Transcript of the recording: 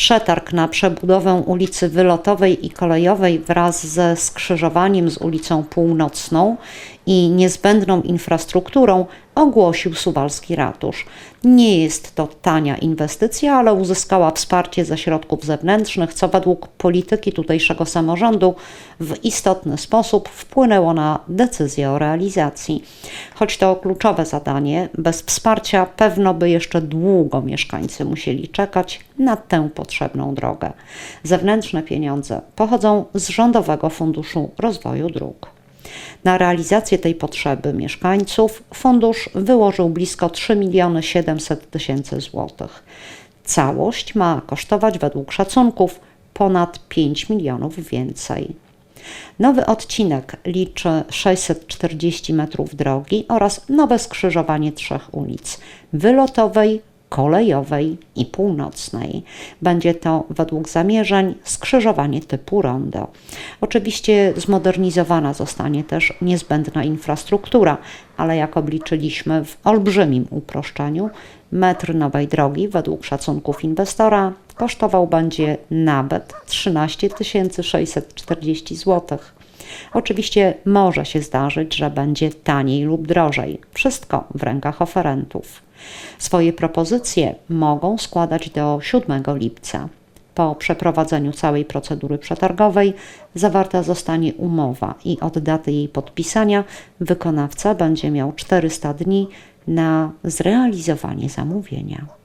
Przetarg na przebudowę ulicy Wylotowej i Kolejowej wraz ze skrzyżowaniem z ulicą Północną i niezbędną infrastrukturą ogłosił Suwalski Ratusz. Nie jest to tania inwestycja, ale uzyskała wsparcie ze środków zewnętrznych, co według polityki tutejszego samorządu w istotny sposób wpłynęło na decyzję o realizacji. Choć to kluczowe zadanie, bez wsparcia pewno by jeszcze długo mieszkańcy musieli czekać na tę potrzebną drogę. Zewnętrzne pieniądze pochodzą z Rządowego Funduszu Rozwoju Dróg. Na realizację tej potrzeby mieszkańców fundusz wyłożył blisko 3 miliony 700 tysięcy złotych. Całość ma kosztować według szacunków ponad 5 milionów więcej. Nowy odcinek liczy 640 metrów drogi oraz nowe skrzyżowanie trzech ulic Wylotowej, Kolejowej i Północnej. Będzie to według zamierzeń skrzyżowanie typu rondo. Oczywiście zmodernizowana zostanie też niezbędna infrastruktura, ale jak obliczyliśmy w olbrzymim uproszczeniu, metr nowej drogi według szacunków inwestora kosztował będzie nawet 13 640 zł. Oczywiście może się zdarzyć, że będzie taniej lub drożej. Wszystko w rękach oferentów. Swoje propozycje mogą składać do 7 lipca. Po przeprowadzeniu całej procedury przetargowej zawarta zostanie umowa i od daty jej podpisania wykonawca będzie miał 400 dni na zrealizowanie zamówienia.